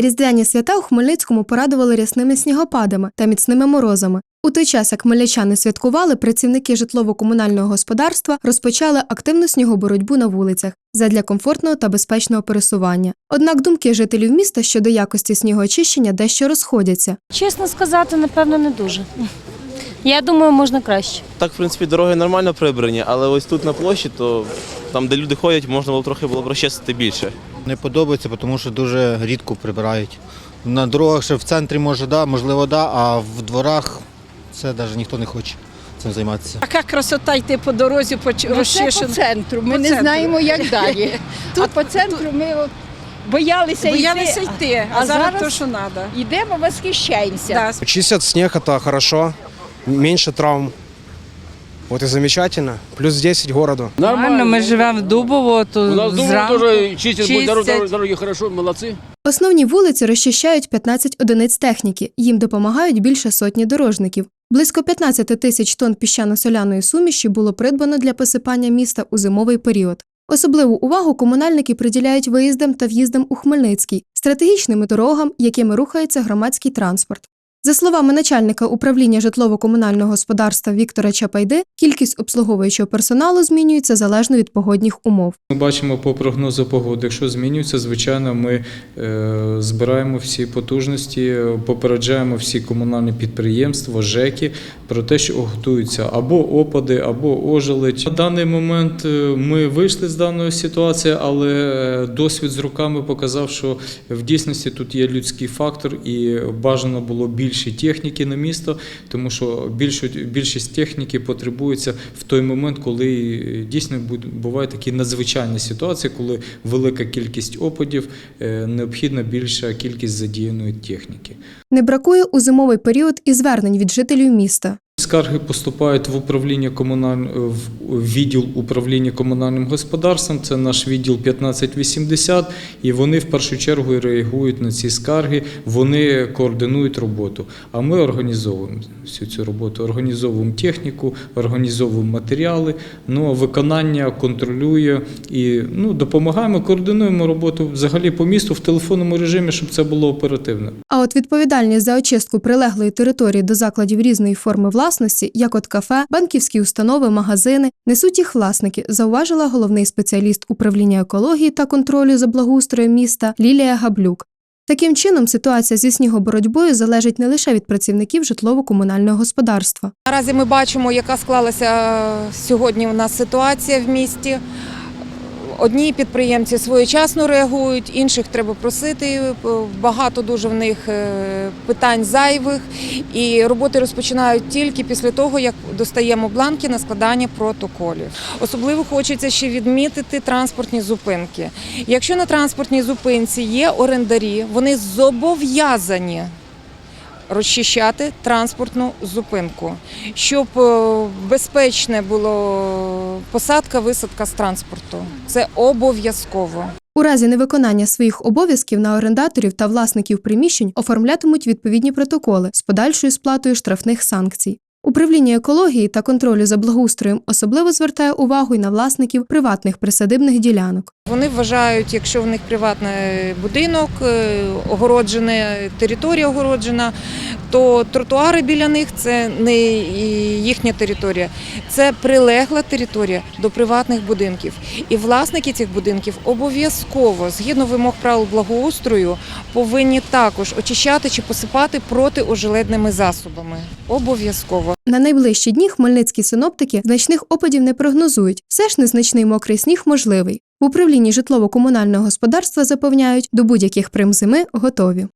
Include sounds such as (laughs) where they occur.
Різдвяні свята у Хмельницькому порадували рясними снігопадами та міцними морозами. У той час, як хмельничани святкували, працівники житлово-комунального господарства розпочали активну снігоборотьбу на вулицях задля комфортного та безпечного пересування. Однак думки жителів міста щодо якості снігоочищення дещо розходяться. Чесно сказати, напевно, не дуже. Я думаю, можна краще. Так, в принципі, дороги нормально прибрані, але ось тут на площі, то там, де люди ходять, можна було трохи було б розчистити більше. Не подобається, тому що дуже рідко прибирають. На дорогах ще в центрі може да, можливо, да, а в дворах це навіть ніхто не хоче цим займатися. Така красота йти по дорозі, по Ну, Це розчищено. по центру. Ми По не центру. знаємо, як (laughs) далі. а по центру ми от боялися, Боялися йти. йти, а, а зараз, зараз то, що треба. Йдемо, восхищаємося. Да. Чистят снег, это хорошо, меньше травм. Вот и замечательно. Плюс 10 городу. Нормально, мы живем в Дубово, то У нас зранку тоже чистят, чистять. дороги, дороги, дороги хорошо, молодцы. Основні вулиці розчищають 15 одиниць техніки. Їм допомагають більше сотні дорожників. Близько 15 тисяч тонн піщано-соляної суміші було придбано для посипання міста у зимовий період. Особливу увагу комунальники приділяють виїздам та в'їздам у Хмельницький, стратегічним дорогам, якими рухається громадський транспорт. За словами начальника управління житлово-комунального господарства Віктора Чапайди, кількість обслуговуючого персоналу змінюється залежно від погодних умов. Ми бачимо по прогнозу погоди. Якщо змінюється, звичайно, ми е, збираємо всі потужності, попереджаємо всі комунальні підприємства, ЖЕКи про те, що готуються або опади, або ожеледь. На даний момент е, ми вийшли з даної ситуації, але е, досвід з руками показав, що в дійсності тут є людський фактор, і бажано було більше техніки на місто, тому що більшу- більшість техніки потребується в той момент, коли дійсно бувають такі надзвичайні ситуації, коли велика кількість опадів, е, необхідна більша кількість задіяної техніки. Не бракує у зимовий період і звернень від жителів міста. Скарги поступають в управління комуналь... в відділ управління комунальним господарством. Це наш відділ 1580, і вони в першу чергу реагують на ці скарги. Вони координують роботу. А ми організовуємо всю цю роботу, організовуємо техніку, організовуємо матеріали. Ну виконання контролює і ну допомагаємо, координуємо роботу взагалі по місту в телефонному режимі, щоб це було оперативно. А от відповідальність за очистку прилеглої території до закладів різної форми власності, як от кафе, банківські установи, магазини, несуть їх власники, зауважила головний спеціаліст управління екології та контролю за благоустроєм міста Лілія Габлюк. Таким чином, ситуація зі снігоборотьбою залежить не лише від працівників житлово-комунального господарства. Наразі ми бачимо, яка склалася сьогодні у нас ситуація в місті. Одні підприємці своєчасно реагують, інших треба просити. Багато дуже в них е, питань зайвих, і роботи розпочинають тільки після того, як достаємо бланки на складання протоколів. Особливо хочеться ще відмітити транспортні зупинки. Якщо на транспортній зупинці є орендарі, вони зобов'язані розчищати транспортну зупинку, щоб е, безпечне було посадка, висадка з транспорту. Це обов'язково. У разі невиконання своїх обов'язків на орендаторів та власників приміщень оформлятимуть відповідні протоколи з подальшою сплатою штрафних санкцій. Управління екології та контролю за благоустроєм особливо звертає увагу й на власників приватних присадибних ділянок. Вони вважають, якщо в них приватний будинок, е, огороджена територія огороджена, то тротуари біля них це не їхня територія, це прилегла територія до приватних будинків. І власники цих будинків обов'язково, згідно вимог правил благоустрою, повинні також очищати чи посипати протиожеледними засобами. Обов'язково. На найближчі дні хмельницькі синоптики значних опадів не прогнозують. Все ж незначний мокрий сніг можливий. В управлінні житлово-комунального господарства запевняють, до будь-яких прим зими готові.